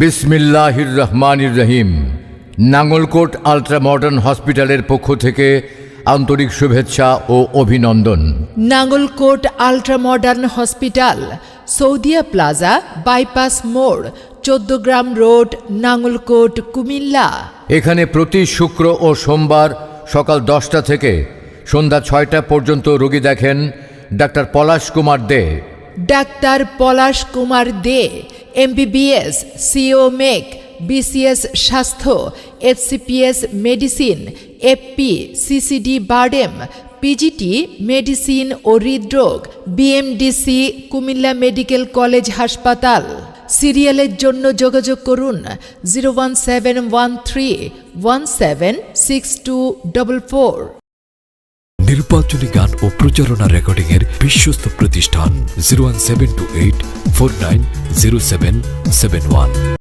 বিসমিল্লাহির রহমানির রহিম Nangalkot ultra modern হসপিটালের পক্ষ থেকে আন্তরিক শুভেচ্ছা ও অভিনন্দন। Nangalkot ultra modern hospital Saudia plaza bypass মোড় চোদ্দগ্রাম রোড নাঙ্গলকোট কুমিল্লা। এখানে প্রতি শুক্র ও সোমবার সকাল দশটা থেকে সন্ধ্যা ছয়টা পর্যন্ত রোগী দেখেন doctor Palash Kumar De. Doctor Palash Kumar De MBBS CO মেক বিসিএস স্বাস্থ্য FCPS medicine FP CCD BIRDEM PGT medicine ও হৃদরোগ বিএমডিসি কুমিল্লা মেডিকেল কলেজ হাসপাতাল সিরিয়ালের জন্য যোগাযোগ করুন zero one seven one three one seven six two double four নির্বাচনী গান ও প্রচারণা রেকর্ডিং এর বিশ্বস্ত প্রতিষ্ঠান zero one seven two eight four nine zero seven seven one